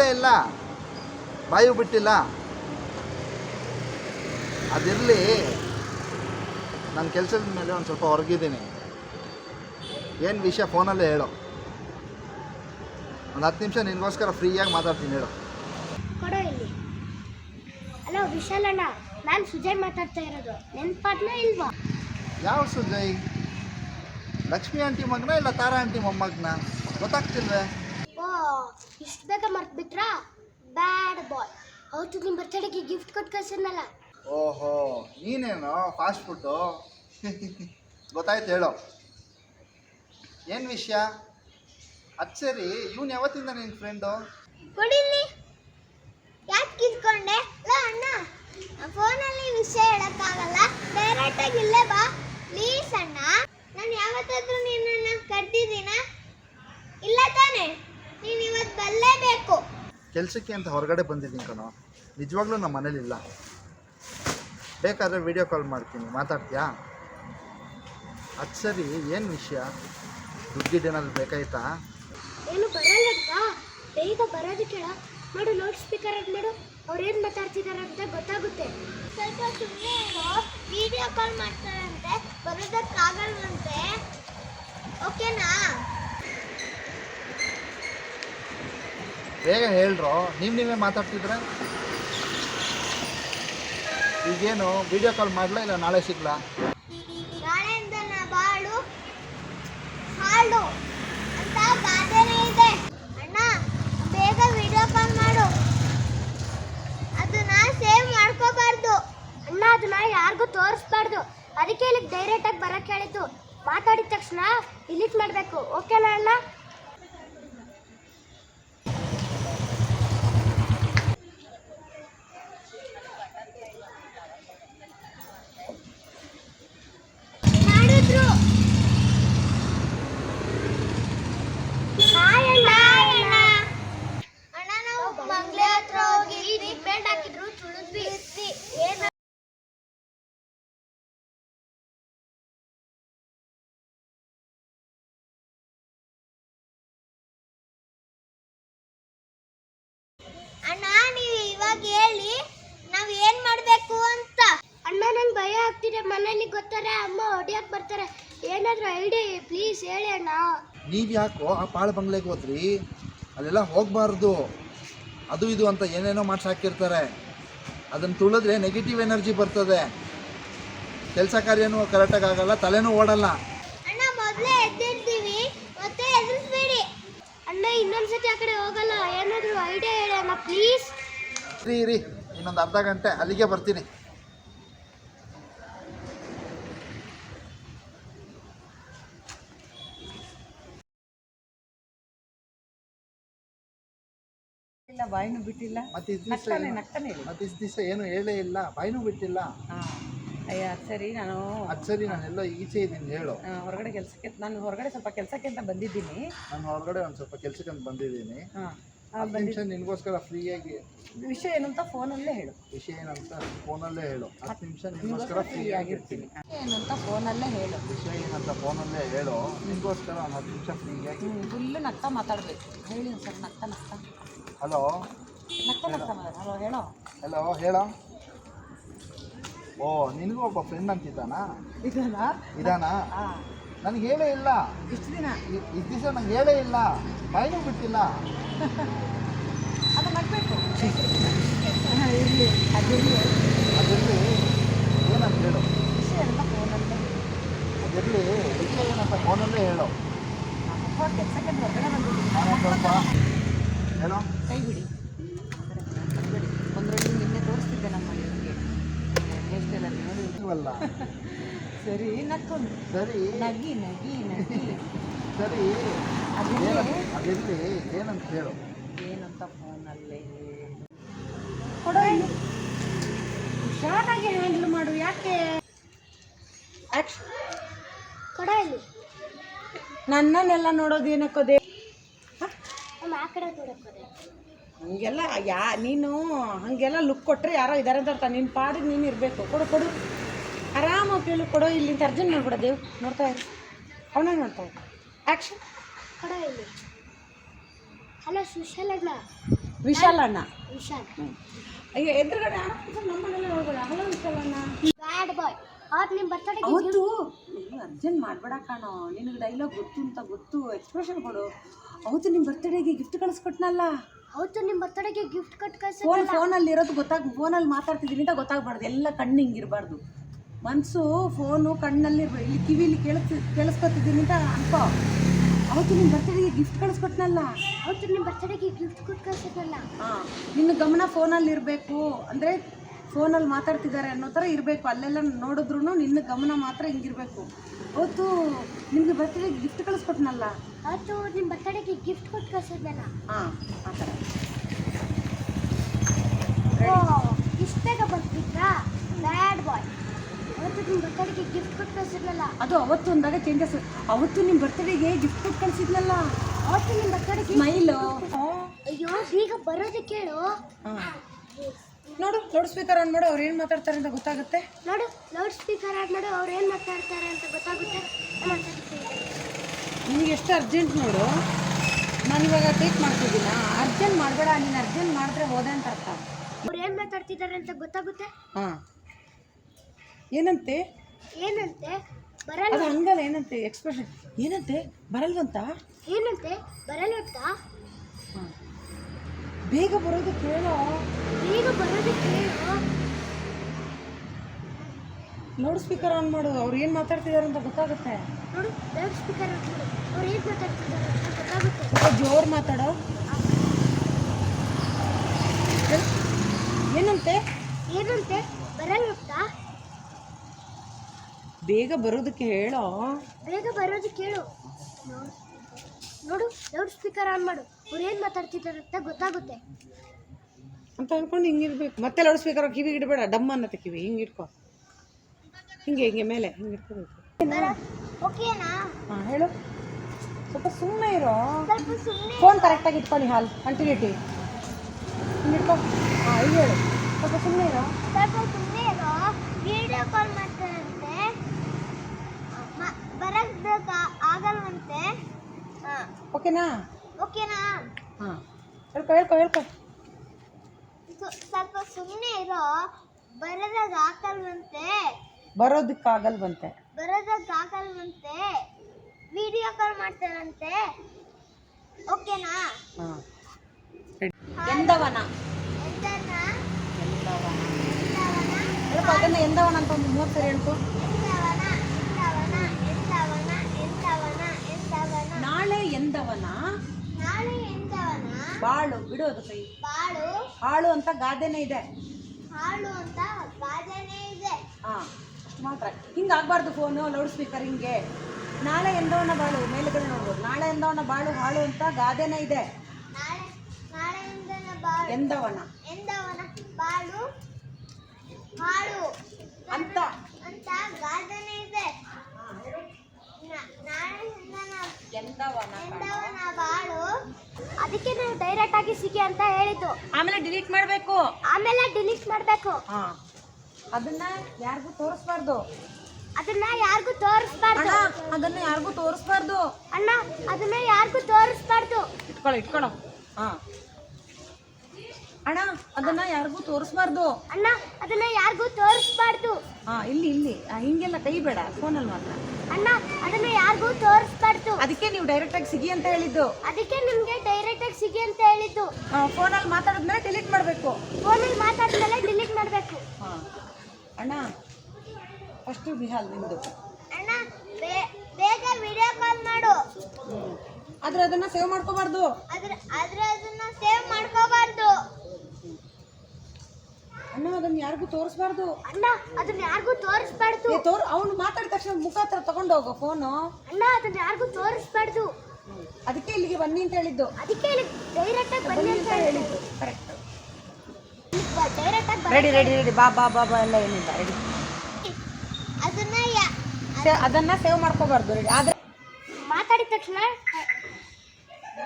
ಹೇಳಲೇ ಇಲ್ಲ. ಬಾಯು ಬಿಟ್ಟಿಲ್ಲ. ಅದಿರಲಿ ನನ್ನ ಕೆಲಸದ ಮೇಲೆ ಒಂದು ಸ್ವಲ್ಪ ಹೊರಗಿದ್ದೀನಿ. ಏನು ವಿಷಯ ಫೋನಲ್ಲೇ ಹೇಳು. ಒಂದು ಹತ್ತು ನಿಮಿಷ ನಿನಗೋಸ್ಕರ ಫ್ರೀಯಾಗಿ ಮಾತಾಡ್ತೀನಿ ಹೇಳು. ಕೊಡೋ ಇಲ್ಲಿ. ಹಲೋ ವಿಶಾಲ್ ಅಣ್ಣ. ನಾನು ಸುಜಯ್ ಮಾತಾಡ್ತಾ ಇರೋದು. ನೆನ್ಪಾದ್ನ ಇಲ್ವಾ? ಯಾವ ಸುಜಯ್? ಲಕ್ಷ್ಮಿ ಆಂಟಿ ಮಗನ ಇಲ್ಲ ತಾರಾ ಆಂಟಿ ಮೊಮ್ಮಗನ? ಗೊತ್ತಾಗ್ತಿಲ್ವೇ? ಇಷ್ಟು ಬೇಗ ಮರ್ತ್ಬಿಟ್ರಾ? ಬ್ಯಾಡ್ ಬಾಯ್ ಅವತ್ತು ನಿಮ್ಮ ಬರ್ತಡೆಗೆ ಗಿಫ್ಟ್ ಕೊಟ್ಟು ಕಳ್ಸಿದ್ನಲ್ಲ. ಓಹೋ ನೀನೇನು ಫಾಸ್ಟ್ ಫುಡ್ಡು ಗೊತ್ತಾಯ್ತು ಹೇಳು. ಏನು ವಿಷಯ? ಅದು ಸರಿ ಇವನು ಯಾವತ್ತಿಂದ ನಿನ್ನ ಫ್ರೆಂಡು ಕೊಡಿಲಿ ಯಾಕೆ ಕಿತ್ಕೊಂಡೆ? ಲೋ ಅಣ್ಣ ಫೋನಲ್ಲಿ ವಿಷಯ ಹೇಳೋಕ್ಕಾಗಲ್ಲ. ಡೈರೆಕ್ಟಾಗಿ ಇಲ್ಲೇ ಬಾ. ಪ್ಲೀಸ್ ಅಣ್ಣ. ನಾನು ಯಾವತ್ತಾದ್ರೂ ನಿನ್ನನ್ನು ಕರ್ದಿದ್ದೀನ? ಇಲ್ಲ ತಾನೇ. ನೀನು ಇವತ್ತು ಬರಲೇಬೇಕು. ಕೆಲಸಕ್ಕೆ ಅಂತ ಹೊರಗಡೆ ಬಂದಿದ್ದೀನಿ ಕಣೋ. ನಿಜವಾಗ್ಲೂ ನಮ್ಮ ಮನೇಲಿಲ್ಲ. ಬೇಕಾದರೆ ವಿಡಿಯೋ ಕಾಲ್ ಮಾಡ್ತೀನಿ. ಮಾತಾಡ್ತೀಯಾ? ಅದು ಸರಿ ಏನು ವಿಷಯ? ದುಡ್ಡಿಡೇನಾದ್ರು ಬೇಕಾಯ್ತಾ? ಏನು ಬರಲ್ಲಕ್ಕ ಬೇಗ ಬರೋದು ಕೇಳ. ಮಾಡು ಲೌಡ್ ಸ್ಪೀಕರ್ ಆಗಿ ಮಾಡು. ಅವ್ರು ಏನು ಮಾತಾಡ್ತಿದ್ದಾರೆ ಅಂತ ಗೊತ್ತಾಗುತ್ತೆ. ಸ್ವಲ್ಪ ಸುಮ್ಮನೆ ವಿಡಿಯೋ ಕಾಲ್ ಮಾಡ್ತಾರಂತೆ. ಬರೋದಕ್ಕಾಗಲ್ವಂತೆ. ಓಕೆನಾ ಬೇಗ ಹೇಳ್ರೋ. ನೀವು ನೀವೇ ಮಾತಾಡ್ತಿದ್ರೆ? ಈಗೇನು ವಿಡಿಯೋ ಕಾಲ್ ಮಾಡಲಾ ಇಲ್ಲ ನಾಳೆ ಸಿಗ್ಲಾ? ಬಾಳು, ಹಾಳು ಅಂತ ಗಾದೆನೇ ಇದೆ. ಅಣ್ಣ, ಬೇಗ ವಿಡಿಯೋ ಕಾಲ್ ಮಾಡು. ಅದನ್ನ ಸೇವ್ ಮಾಡ್ಕೋಬಾರ್ದು. ಅಣ್ಣ, ಅದನ್ನ ಯಾರಿಗೂ ತೋರಿಸ್ಬಾರ್ದು. ಅದಕ್ಕೆ ಇಲ್ಲಿಗೆ ಡೈರೆಕ್ಟಾಗಿ ಬರಕ್ಕೆ ಹೇಳಿದ್ದು. ಮಾತಾಡಿದ ತಕ್ಷಣ ಡಿಲೀಟ್ ಮಾಡಬೇಕು. ಓಕೆನಾ ಅಣ್ಣ ಮಾಡಿದ್ರು ಹಾಯ್ ಅಣ್ಣ ಅಣ್ಣ ನಾವು ಮಂಗ್ಲೆ ಹತ್ರ ಹೋಗಿ ರಿಬ್ಬೆಂಡ್ ಹಾಕಿದ್ರು ತುಳಿದ್ವಿ ಏನ್ ಅಣ್ಣ ನೀವು ಇವಾಗ ಹೇಳಿ ನಾವ್ ಏನ್ ಮಾಡ್ಬೇಕು ಅಂತ? ಅಣ್ಣ ನಂಗೆ ಭಯ ಆಗ್ತಿದೆ. ಮನೇಲಿ ಗೊತ್ತಾರೆ ಅಮ್ಮ ಹೊಡಿಯಕ್ ಬರ್ತಾರೆ. ಏನಾದ್ರೂ ಐಡಿ ಪ್ಲೀಸ್ ಹೇಳಿ ಅಣ್ಣ. ನೀವು ಯಾಕೋ ಆ ಪಾಳ ಬಂಗ್ಲೆಗೆ ಹೋದ್ರಿ? ಅಲ್ಲೆಲ್ಲ ಹೋಗಬಾರ್ದು. ಅದು ಇದು ಅಂತ ಏನೇನೋ ಮಾಡ್ಸಿ ಹಾಕಿರ್ತಾರೆ. ಅದನ್ನು ತುಳಿದ್ರೆ ನೆಗೆಟಿವ್ ಎನರ್ಜಿ ಬರ್ತದೆ. ಕೆಲಸ ಕಾರ್ಯನೂ ಕರೆಕ್ಟಾಗಿ ಆಗಲ್ಲ ತಲೆನೂ ಓಡಲ್ಲ. ಅಣ್ಣ ಮೊದಲೇ ಎದ್ದಿರ್ತೀವಿ ಮತ್ತೆ ಎದುರಿಸ್ಬೇಡಿ. ಅಣ್ಣ ಇನ್ನೊಂದ್ಸತಿ ಆ ಕಡೆ ಹೋಗಲ್ಲ. ಏನಾದ್ರೂ ಐಡಿಯಾ ಹೇಳಿ ಅಣ್ಣ ಪ್ಲೀಸ್ ರೀ ರೀ ಇನ್ನೊಂದು ಅರ್ಧ ಗಂಟೆ ಅಲ್ಲಿಗೆ ಬರ್ತೀನಿ. ಇಲ್ಲ ಬಾಯಿನೂ ಬಿಟ್ಟಿಲ್ಲ. ಮತ್ತೆ ಇಷ್ಟು ದಿವಸ ನಗ್ತಾನೆ ನಗ್ತಾನೆ ಮತ್ತೆ ಇಷ್ಟು ದಿವಸ ಏನು ಹೇಳೇ ಇಲ್ಲ. ಬಾಯಿನೂ ಬಿಟ್ಟಿಲ್ಲ. ಅಯ್ಯ ಸರಿ ನಾನು ಅದು ಸರಿ ನಾನೆಲ್ಲ ಈಚೆ ಇದ್ದೀನಿ ಹೇಳು. ಆ, ಹೊರಗಡೆ ಕೆಲಸಕ್ಕೆ ನಾನು ಹೊರಗಡೆ ಸ್ವಲ್ಪ ಕೆಲಸಕ್ಕೆ ಅಂತ ಬಂದಿದ್ದೀನಿ. ನಾನು ಹೊರಗಡೆ ಒಂದು ಸ್ವಲ್ಪ ಕೆಲ್ಸಕ್ಕೆ ಅಂತ ಬಂದಿದ್ದೀನಿ. ಹಾಂ. ನಿಮಿಷ ನಿನಗೋಸ್ಕರ ಫ್ರೀಯಾಗಿ ವಿಷಯ ಏನಂತ ಅಂತ ಫೋನಲ್ಲೇ ಹೇಳು. ವಿಷಯ ಏನಂತ ಫೋನಲ್ಲೇ ಹೇಳು. ಹತ್ತು ನಿಮಿಷ ನಿನಗೋಸ್ಕರ ಫ್ರೀ ಆಗಿರ್ತೀನಿ. ಏನು ಅಂತ ಫೋನಲ್ಲೇ ಹೇಳು. ವಿಷಯ ಏನಂತ ಫೋನಲ್ಲೇ ಹೇಳು. ನಿನಗೋಸ್ಕರ ಒಂದು ಹತ್ತು ನಿಮಿಷ ಫ್ರೀಯಾಗಿ ಫುಲ್ಲು ನಗ್ತಾ ಮಾತಾಡಬೇಕು. ಹೇಳಿ ಸರ್ ನಕ್ಕ ನಗ್ತಾ ನಗ್ತಾ. ಹಲೋ ನಗ್ತಾ ನಗ್ತಾ ಮಾತಾಡ. ಹಲೋ ಹೇಳೋ? ಹಲೋ ಹೇಳೋ? ಓ ನಿನಗೂ ಒಬ್ಬ ಫ್ರೆಂಡ್ ಅಂತಿದ್ದಾನಾ? ಇದಾನಾ ಇದಾನಾ ನನಗೆ ಹೇಳೇ ಇಲ್ಲ. ಇಷ್ಟು ದಿನ? ಇಷ್ಟು ದಿವಸ ನಂಗೆ ಹೇಳೇ ಇಲ್ಲ. ಬಾಯಿನೂ ಬಿಟ್ಟಿಲ್ಲ ಅದು ನಗಬೇಕು ಇರಲಿ ಅದಿರಲಿ ಅದಿರಲಿ ಏನಂತ ಹೇಳು ಫೋನ್ ಎಲ್ಲ ಫೋನಲ್ಲೇ ಹೇಳು ನಾನು ಸ್ವಲ್ಪ ಹೇಳು ಕೈ ಬಿಡಿ ಒಂದರಲ್ಲಿ ನಿನ್ನೆ ತೋರಿಸ್ತಿದ್ದೆ ನಮ್ಮ ಮನೆಯವರಿಗೆ ಹೇರ್ ಸ್ಟೈಲಲ್ಲಿ ನೋಡಿ ಇಲ್ವಲ್ಲ ಸರಿ ನಕ್ಕೊಂಡು ಸರಿ. ನಗಿ ನಗಿ ನಗಿ. ಸರಿ. ಅದಿರಲಿ ಏನಂತ- ಹೇಳು. ಏನಂತ ಫೋನಲ್ಲಿ? ಹುಷಾರಾಗಿ ಹ್ಯಾಂಡಲ್ ಮಾಡು ಯಾಕೆ? ಕೊಡ ಇಲ್ಲಿ. ನನ್ನನ್ನೆಲ್ಲ ನೋಡೋದು ಏನಕ್ಕೋದೆ ನಮ್ಮ ಆ ಕಡೆ ನೋಡಕ್ಕೋದೆ ಹಂಗೆಲ್ಲ ಯಾ ನೀನು ಹಾಗೆಲ್ಲ ಲುಕ್ ಕೊಟ್ಟರೆ ಯಾರೋ ಇದ್ದಾರೆ ಅಂತ ಅರ್ಥ. ನಿನ್ನ ಪಾಡಿಗೆ ನೀನು ಇರಬೇಕು. ಕೊಡು ಕೊಡು. ಆರಾಮಾಗಿ ಕೇಳು. ಕೊಡು ಇಲ್ಲಿ ತರ್ಜನ್ ಮಾಡ್ಬಿಡ ದೇವ್ ನೋಡ್ತಾ ಇರು. ಅವನೇ ನೋಡ್ತಾ ಇರು. ಆ್ಯಕ್ಷನ್ ಕಡ ಇಲ್ಲಿ ಹಲೋ ಸುಶಾಲ್ ಅಣ್ಣ. ವಿಶಾಲ್ ಅಣ್ಣ. ವಿಶಾಲ್. ಅಯ್ಯೋ ಎದುರುಗಡೆ ನಮ್ಮನೆಲ್ಲ ಹೋಗೋಣ. ಹಲೋ ವಿಶಾಲ್ ಅಣ್ಣ. ಬ್ಯಾಡ್ ಬಾಯ್ ಅವತ್ತು ನಿಮ್ಮ ಬರ್ತಡೆ ಅವತ್ತು ಅರ್ಜೆಂಟ್ ಮಾಡಬೇಡ ಕಾಣೋ. ನಿನಗೆ ಡೈಲಾಗ್ ಗೊತ್ತು ಅಂತ ಗೊತ್ತು. ಎಕ್ಸ್ಪ್ರೆಷನ್ ಕೊಡು. ಅವತ್ತು ನಿಮ್ಮ ಬರ್ತಡೇಗೆ ಗಿಫ್ಟ್ ಕಳಿಸ್ಕೊಟ್ನಲ್ಲ. ಅವತ್ತು ನಿಮ್ಮ ಬರ್ತಡೆಗೆ ಗಿಫ್ಟ್ ಕಟ್ ಕಳ್ಸ ಫೋನ್ ಫೋನಲ್ಲಿ ಇರೋದು ಗೊತ್ತಾಗ ಫೋನಲ್ಲಿ ಮಾತಾಡ್ತಿದ್ದೀನಿ ಅಂತ ಗೊತ್ತಾಗಬಾರ್ದು. ಎಲ್ಲ ಕಣ್ಣು ಹಿಂಗಿರಬಾರ್ದು. ಮನಸ್ಸು ಫೋನು ಕಣ್ಣಲ್ಲಿ ಇಲ್ಲಿ ಕಿವಿಲಿ ಕೇಳಿಸ್ ಕೇಳಿಸ್ಕೊತಿದ್ದೀನಿ ಅಂತ ಅನ್ಕೋ. ಅವತ್ತು ನಿಮ್ಮ ಬರ್ತಡೇಗೆ ಗಿಫ್ಟ್ ಕಳಿಸ್ಕೊಟ್ನಲ್ಲ? ಅವತ್ತು ನಿಮ್ಮ ಬರ್ತಡೆಗೆ ಗಿಫ್ಟ್ ಕೊಟ್ಟು ಕಳ್ಸಿದ್ನಲ್ಲ ಹಾಂ ನಿನ್ನ ಗಮನ ಫೋನಲ್ಲಿ ಇರಬೇಕು. ಅಂದರೆ ಫೋನಲ್ಲಿ ಮಾತಾಡ್ತಿದ್ದಾರೆ ಅನ್ನೋ ಥರ ಇರಬೇಕು. ಅಲ್ಲೆಲ್ಲ ನೋಡಿದ್ರು ನಿನ್ನ ಗಮನ ಮಾತ್ರ ಹಿಂಗಿರಬೇಕು. ಅವತ್ತು ನಿಮಗೆ ಬರ್ತಡೇಗೆ ಗಿಫ್ಟ್ ಕಳಿಸ್ಕೊಟ್ನಲ್ಲ? ಅವತ್ತು ನಿಮ್ಮ ಬರ್ತಡೆಗೆ ಗಿಫ್ಟ್ ಕೊಟ್ಟು ಕಳ್ಸಿದ್ನಲ್ಲ ಹಾಂ ಆ ಥರ. ಇಷ್ಟ ಇಷ್ಟು ಬೇಗ ಬರ್ತಿದ್ರಾ? ಬ್ಯಾಡ್ ಬಾಯ್ ಅವತ್ತು ನಿಮ್ಮ ಬರ್ತಡೆಗೆ ಗಿಫ್ಟ್ ಕೊಟ್ಟು ಕಳ್ಸಿದ್ನಲ್ಲ ಅದು ಅವತ್ತು ಅಂದಾಗ ಚೇಂಜಸ್ ಅವತ್ತು ನಿಮ್ಮ ಬರ್ತಡೇಗೆ ಗಿಫ್ಟ್ ಕೊಟ್ಟು ಕಳಿಸಿದ್ನಲ್ಲ. ಅವತ್ತು ನಿಮ್ಮ ಬರ್ತಡೆಗೆ ಸ್ಮೈಲು ಅಯ್ಯೋ ಈಗ ಬರೋದಕ್ಕೆ ಕೇಳು. ನೋಡು ಲೌಡ್ ಸ್ಪೀಕರ್ ಆನ್ ಮಾಡು ಅವ್ರು ಏನು ಮಾತಾಡ್ತಾರೆ ಅಂತ ಗೊತ್ತಾಗುತ್ತೆ. ನೋಡು ಲೌಡ್ ಸ್ಪೀಕರ್ ಆನ್ ಮಾಡು ಅವ್ರು ಏನು ಮಾತಾಡ್ತಾರೆ ಅಂತ ಗೊತ್ತಾಗುತ್ತೆ. ನಿಮ್ಗೆ ಎಷ್ಟು ಅರ್ಜೆಂಟ್ ನೋಡು. ನಾನು ಇವಾಗ ಟೇಕ್ ಮಾಡ್ತಿದ್ದೀನ? ಅರ್ಜೆಂಟ್ ಮಾಡಬೇಡ ನೀನು ಅರ್ಜೆಂಟ್ ಮಾಡಿದ್ರೆ ಹೋದೆ ಅಂತ ಅರ್ಥ. ಅವ್ರು ಏನು ಮಾತಾಡ್ತಿದ್ದಾರೆ ಅಂತ ಗೊತ್ತಾಗುತ್ತೆ? ಹಾಂ. ಏನಂತೆ? ಏನಂತೆ? ಬರಲ್ಲ ಅದು ಹಂಗಲ್ಲ ಏನಂತೆ? ಎಕ್ಸ್ಪ್ರೆಷನ್ ಏನಂತೆ? ಬರಲ್ವಂತ? ಏನಂತೆ? ಬರಲ್ವಂತ? ಹಾಂ. ಬೇಗ ಬರೋದು ಕೇಳೋ? ಬೇಗ ಬರೋದು ಕೇಳೋ? ಲೌಡ್ ಸ್ಪೀಕರ್ ಆನ್ ಮಾಡು. ಅವ್ರು ಏನು ಮಾತಾಡ್ತಿದ್ದಾರೆ ಅಂತ ಗೊತ್ತಾಗುತ್ತೆ. ನೋಡು ಲೌಡ್ ಸ್ಪೀಕರ್ ಆಡ್ ಮಾಡು. ಅವ್ರು ಏನು ಮಾತಾಡ್ತಿದ್ದಾರೆ ಅಂತ ಗೊತ್ತಾಗುತ್ತೆ. ಜೋರು ಮಾತಾಡೋ. ಏನಂತೆ? ಏನಂತೆ? ಬರಲ್ಲಂತ ಬೇಗ ಬರೋದಕ್ಕೆ ಹೇಳೋ? ಬೇಗ ಬರೋದಕ್ಕೆ ಹೇಳು ನೋಡು ಲೌಡ್ ಸ್ಪೀಕರ್ ಆನ್ ಮಾಡು. ಅವ್ರು ಏನು ಮಾತಾಡ್ತಿದ್ದಾರೆ ಅಂತ ಗೊತ್ತಾಗುತ್ತೆ. ಅಂತ ಅನ್ಕೊಂಡು ಹಿಂಗಿರ್ಬೇಕು ಮತ್ತೆ ಲೌಡ್ ಸ್ಪೀಕರ್ ಕಿವಿಗೆ ಇಡಬೇಡ. ಡಮ್ ಅನ್ನತ್ತೆ ಕಿವಿ. ಹಿಂಗೆ ಇಟ್ಕೋ. ಹಿಂಗೆ ಹಿಂಗೆ ಮೇಲೆ. ಹಿಂಗೆ ಇಟ್ಕೋಬೇಕು. ಓಕೆನಾ? ಹಾಂ ಹೇಳು. ಸ್ವಲ್ಪ ಸುಮ್ಮನೆ ಇರೋ. ಸ್ವಲ್ಪ ಸುಮ್ಮನೆ ಫೋನ್ ಕರೆಕ್ಟಾಗಿ ಇಟ್ಕೊಳ್ಳಿ ಹಾಲ್. ಕಂಟಿನ್ಯೂಟಿ ಹಿಂಗೆ ಇಟ್ಕೋ. ಹಾಂ ಈಗ ಹೇಳು. ಸ್ವಲ್ಪ ಸುಮ್ಮನೆ ಇರೋ. ಸ್ವಲ್ಪ ಸುಮ್ಮನೆ ಇರೋ. ವಿಡಿಯೋ ಕಾಲ್ ಮಾಡ್ತಾರಂತೆ ಬರಕ್ಕೆ ಆಗಲ್ವಂತೆ. ಓಕೆನಾ? ಓಕೆನಾ? ಹಾಂ. ಹೇಳ್ಕೊ ಹೇಳ್ಕೊ ಹೇಳ್ಕೊ. ಸ್ವಲ್ಪ ಸುಮ್ಮನೆ ಇರೋ ಬರೋದಾಗ ಹಾಕಲ್ವಂತೆ ಬರೋದಕ್ಕಾಗಲ್ವಂತೆ. ಬರೋದಾಗ ಆಗಲ್ವಂತೆ. ವಿಡಿಯೋ ಕಾಲ್ ಮಾಡ್ತಾರಂತೆ. ಓಕೆನಾ? ಹಾಂ. ಎಂದವನ ಎಂದನ ಎಂದವನ? ಎಂದವನ? ಹೇಳ್ಕೊ ಅದನ್ನ ಎಂದವನ ಅಂತ ಒಂದು ಮೂರು ಸರಿ ಹೇಳ್ಕೊ ಎಂದವನ ಎಂದವನ ಎಂದವನ ಎಂದವನ ಎಂದವನ ನಾಳೆ ಎಂದವನ? ನಾಳೆ ಎಂದವನ? ಬಾಳು ಬಿಡೋದು ಕೈ. ಬಾಳು? ಹಾಳು ಅಂತ ಗಾದೆನೇ ಇದೆ. ಹಾಳು ಅಂತ ಗಾದೆನೇ ಇದೆ. ಹಾ ಅಷ್ಟು ಮಾತ್ರ. ಹಿಂಗೆ ಆಗಬಾರ್ದು ಫೋನು ಲೌಡ್ ಸ್ಪೀಕರ್ ಹಿಂಗೆ. ನಾಳೆ ಎಂದವನ ಬಾಳು? ಮೇಲುಗಡೆ ನೋಡ್ಬೋದು. ನಾಳೆ ಎಂದವನ ಬಾಳು ಹಾಳು ಅಂತ ಗಾದೆನೇ ಇದೆ. ಎಂದವನ? ಎಂದವನ ಬಾಳು? ಹಾಳು. ಅಂತ. ಅಂತ ಗಾದೆನೇ ಇದೆ ನ- ನಾಳೆ ಎಂದನ ಎಂದವನ ಎಂದವನ ಬಾಳು? ಅದಕ್ಕೆ ನಾವು ಡೈರೆಕ್ಟ್ ಆಗಿ ಸಿಗಿ ಅಂತ ಹೇಳಿದ್ದು. ಆಮೇಲೆ ಡಿಲೀಟ್ ಮಾಡಬೇಕು. ಆಮೇಲೆ ಡಿಲೀಟ್ ಮಾಡಬೇಕು. ಹಾಂ. ಅದನ್ನ ಯಾರಿಗೂ ತೋರಿಸ್ಬಾರ್ದು. ಅದನ್ನ ಯಾರಿಗೂ ತೋರಿಸ್ಬಾರ್ದು. ಅದನ್ನ ಯಾರಿಗೂ ತೋರಿಸ್ಬಾರ್ದು. ಅಣ್ಣ ಅದನ್ನ ಯಾರಿಗೂ ತೋರಿಸ್ಬಾರ್ದು. ಇಟ್ಕೊಳ್ಳಿ ಇಟ್ಕೊಳ್ಳೋ. ಹಾಂ. ಅಣ್ಣ ಅದನ್ನ ಯಾರಿಗೂ ತೋರಿಸ್ಬಾರ್ದು. ಅಣ್ಣ ಅದನ್ನ ಯಾರಿಗೂ ತೋರಿಸ್ಬಾರ್ದು. ಹಾ ಇಲ್ಲಿ ಇಲ್ಲಿ. ಆ, ಹಿಂಗೆಲ್ಲ ಕೈ ಬೇಡ ಫೋನಲ್ಲಿ ಮಾತ್ರ. ಅಣ್ಣ ಅದನ್ನ ಯಾರಿಗೂ ತೋರಿಸ್ಬಾರ್ದು. ಅದಕ್ಕೆ ನೀವು ಡೈರೆಕ್ಟಾಗಿ ಸಿಗಿ ಅಂತ ಹೇಳಿದ್ದು. ಅದಕ್ಕೆ ನಿಮ್ಗೆ ಡೈರೆಕ್ಟ್ ಆಗಿ ಸಿಗಿ ಅಂತ ಹೇಳಿದ್ದು. ಫೋನಲ್ಲಿ ಮಾತಾಡಿದ್ಮೇಲೆ ಡಿಲೀಟ್ ಮಾಡಬೇಕು. ಫೋನಲ್ಲಿ ಮಾತಾಡಿದ್ಮೇಲೆ ಡಿಲೀಟ್ ಮಾಡಬೇಕು. ಹಾ. ಅಣ್ಣ ಫಸ್ಟ್ ಬಿಹಾಲ್ ನಿಮ್ಮದು ಅಣ್ಣ ಬೇ- ಬೇಗ ವಿಡಿಯೋ ಕಾಲ್ ಮಾಡು. ಆದ್ರೆ ಅದನ್ನ ಸೇವ್ ಮಾಡ್ಕೋಬಾರ್ದು. ಅದ್ರ ಆದ್ರೆ ಅದನ್ನ ಸೇವ್ ಮಾಡ್ಕೋಬಾರ್ದು. ಅಣ್ಣ ಅದನ್ನ ಯಾರಿಗೂ ತೋರಿಸ್ಬಾರ್ದು. ಅಣ್ಣ ಅದನ್ನ ಯಾರಿಗೂ ತೋರಿಸ್ಬಾರ್ದು. ತೋರ್ ಅವ್ನು ಮಾತಾಡಿದ ತಕ್ಷಣ ಮುಖ ಹತ್ರ ತಗೊಂಡು ಹೋಗೋ ಫೋನು ಅಣ್ಣ ಅದನ್ನ ಯಾರಿಗೂ ತೋರಿಸ್ಬಾರ್ದು. ಅದಕ್ಕೆ ಇಲ್ಲಿಗೆ ಬನ್ನಿ ಅಂತ ಹೇಳಿದ್ದು. ಅದಕ್ಕೆ ಇಲ್ಲಿ ಡೈರೆಕ್ಟ್ ಆಗಿ ಬನ್ನಿ ಅಂತ ಹೇಳಿದ್ದು. ಕರೆಕ್ಟ್ ಡೈರೆಕ್ಟ್ ಆಗಿ ರೆಡಿ ರೆಡಿ ರೆಡಿ ಬಾ ಬಾ ಬಾ ಬಾ ಎಲ್ಲ ಏನಿಲ್ಲ ರೆಡಿ ಅದನ್ನ ಯಾ- ಅದನ್ನ ಸೇವ್ ಮಾಡ್ಕೋಬಾರ್ದು ರೆಡಿ ಆದ್ರೆ ಮಾತಾಡಿದ ತಕ್ಷಣ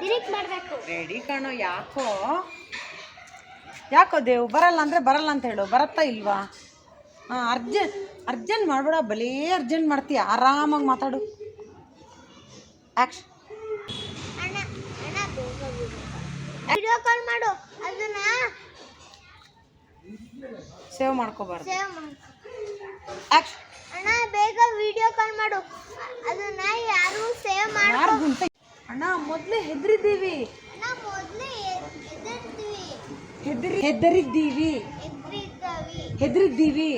ಡಿಲೀಟ್ ಮಾಡಬೇಕು. ರೆಡಿ ಕಾಣೋ ಯಾಕೋ? ಯಾಕೋ ದೇವು ಬರಲ್ಲ ಅಂದರೆ ಬರಲ್ಲ ಅಂತ ಹೇಳು. ಬರತ್ತಾ ಇಲ್ವಾ? ಹಾಂ ಅರ್ಜೆಂಟ್ ಅರ್ಜೆಂಟ್ ಮಾಡಬೇಡ ಬಲೇ ಅರ್ಜೆಂಟ್ ಮಾಡ್ತೀಯ. ಆರಾಮಾಗಿ ಮಾತಾಡು. ಆ್ಯಕ್ಷನ್ ವಿಡಿಯೋ ಕಾಲ್ ಮಾಡು. ಅದನ್ನ ಸೇವ್ ಮಾಡ್ಕೋಬಾರ್ದು. ಅಣ್ಣ ಬೇಗ ವಿಡಿಯೋ ಕಾಲ್ ಮಾಡು. ಅದನ್ನ ಯಾರು ಸೇವ್ ಮಾಡ್ಕೋ ಅಣ್ಣ ಮೊದಲು ಹೆದ್ರಿದ್ದೀವಿ. ಅಣ್ಣ ಮೊದಲೇ ಹೆದರಿದ್ದೀವಿ. ಹೆದರಿದ್ದೀವಿ.